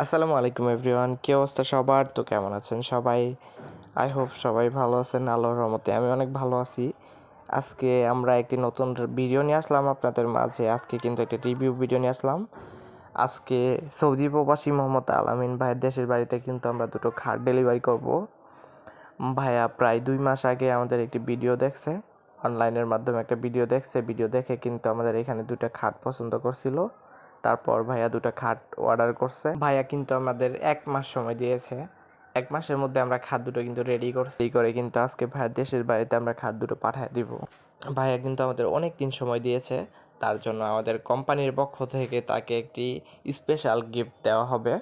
আসসালামু আলাইকুম এভরিওয়ান কি অবস্থা সবার? তো কেমন আছেন সবাই? আই হোপ সবাই ভালো আছেন, আল্লাহর রহমতে। আমি অনেক ভালো আছি। আজকে আমরা একটি নতুন ভিডিও নিয়ে আসলাম আপনাদের মাঝে। আজকে কিন্তু একটা রিভিউ ভিডিও নিয়ে আসলাম। আজকে সৌদি প্রবাসী মোহাম্মদ আলামিন ভাইয়ের দেশের বাড়িতে কিন্তু আমরা দুটো খাট ডেলিভারি করব। ভাইয়া প্রায় দুই মাস আগে আমাদের একটি ভিডিও দেখছে। অনলাইনের মাধ্যমে একটা ভিডিও দেখছে। ভিডিও দেখে কিন্তু আমাদের এখানে দুটো খাট পছন্দ করছিল। তারপর ভাইয়া দুটো খাট অর্ডার করছে। ভাইয়া কিন্তু আমাদের এক মাস সময় দিয়েছে। এক মাসের মধ্যে আমরা খাট দুটো কিন্তু রেডি করছি। করে কিন্তু আজকে ভাইয়া দেশের বাড়িতে আমরা খাট দুটো পাঠিয়ে দিব। ভাইয়া কিন্তু আমাদের অনেক দিন সময় দিয়েছে। তার জন্য আমাদের কোম্পানির পক্ষ থেকে তাকে একটি স্পেশাল গিফট দেওয়া হবে।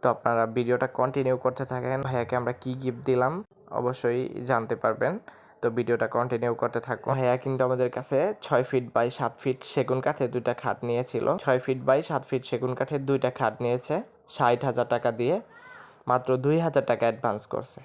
তো আপনারা ভিডিওটা কন্টিনিউ করতে থাকেন। ভাইয়াকে আমরা কি গিফট দিলাম? অবশ্যই জানতে পারবেন। তো ভিডিওটা কন্টিনিউ করতে থাকুন ভাইয়া কিন্তু আমাদের কাছে ছয় ফিট বাই সাত ফিট সেগুন কাঠে দুইটা খাট নিয়েছিল। ছয় ফিট বাই সাত ফিট সেগুন কাঠের দুইটা খাট নিয়েছে ষাট হাজার টাকা দিয়ে। মাত্র দুই হাজার টাকা অ্যাডভান্স করছে।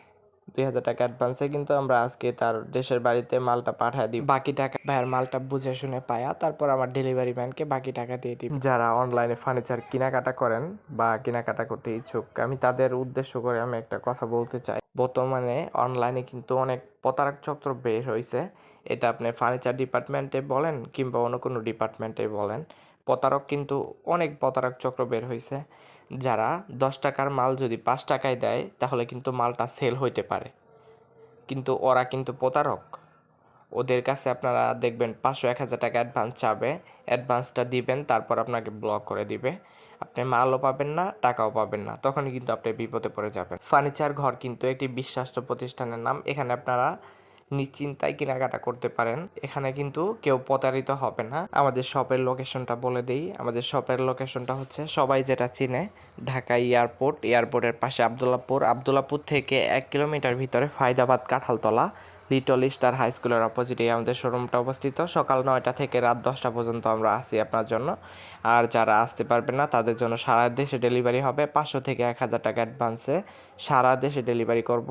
দুই হাজার টাকা অ্যাডভান্সে কিন্তু আমরা আজকে তার দেশের বাড়িতে মালটা পাঠিয়ে দিই বাকি টাকা ভাইয়ার মালটা বুঝে শুনে পায়া তারপর আমার ডেলিভারি ম্যানকে বাকি টাকা দিয়ে দিই যারা অনলাইনে ফার্নিচার কেনাকাটা করেন বা কেনাকাটা করতে ইচ্ছুক আমি তাদের উদ্দেশ্য করে আমি একটা কথা বলতে চাই। বর্তমানে অনলাইনে কিন্তু অনেক প্রতারক চক্র বের হয়েছে এটা আপনি ফার্নিচার ডিপার্টমেন্টে বলেন কিংবা অন্য কোনো ডিপার্টমেন্টে বলেন, প্রতারক কিন্তু অনেক প্রতারক চক্র বের হয়েছে যারা দশ টাকার মাল যদি পাঁচ টাকায় দেয়, তাহলে কিন্তু মালটা সেল হইতে পারে। কিন্তু ওরা কিন্তু প্রতারক। ওদের কাছে আপনারা দেখবেন পাঁচশো, এক হাজার টাকা অ্যাডভান্স চাবে অ্যাডভান্সটা দিবেন, তারপর আপনাকে ব্লক করে দিবে। আপনি মালও পাবেন না, টাকাও পাবেন না। তখন কিন্তু আপনি বিপদে পড়ে যাবেন। ফার্নিচার ঘর কিন্তু একটি বিশ্বাস্ত প্রতিষ্ঠানের নাম। এখানে আপনারা নিশ্চিন্তায় কেনাকাটা করতে পারেন। এখানে কিন্তু কেউ প্রতারিত হবে না। আমাদের শপের লোকেশনটা বলে দিই। আমাদের শপের লোকেশনটা হচ্ছে সবাই যেটা চিনে, ঢাকা এয়ারপোর্ট। এয়ারপোর্টের পাশে আবদুল্লাপুর আবদুল্লাপুর থেকে এক কিলোমিটার ভিতরে Faydabad Kanthaltala. Little Star High স্কুলের অপোজিটে আমাদের শোরুমটা অবস্থিত। সকাল নয়টা থেকে রাত দশটা পর্যন্ত আমরা আসি আপনার জন্য। আর যারা আসতে পারবেন না, তাদের জন্য সারা দেশে ডেলিভারি হবে। পাঁচশো থেকে এক হাজার টাকা অ্যাডভান্সে সারা দেশে ডেলিভারি করব।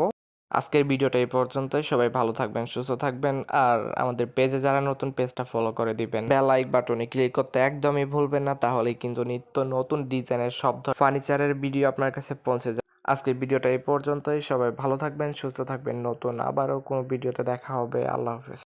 আজকের ভিডিওটা এই পর্যন্তই। সবাই ভালো থাকবেন, সুস্থ থাকবেন। আর আমাদের পেজে যারা নতুন, পেজটা ফলো করে দিবেন। বেল লাইক বাটনে ক্লিক করতে একদমই ভুলবেন না। তাহলেই কিন্তু নিত্য নতুন ডিজাইনের সব ফার্নিচারের ভিডিও আপনার কাছে পৌঁছে যাবে। আজকের ভিডিওটা এই পর্যন্তই। সবাই ভালো থাকবেন, সুস্থ থাকবেন। নতুন আবারও কোনো ভিডিওতে দেখা হবে। আল্লাহ হাফেজ।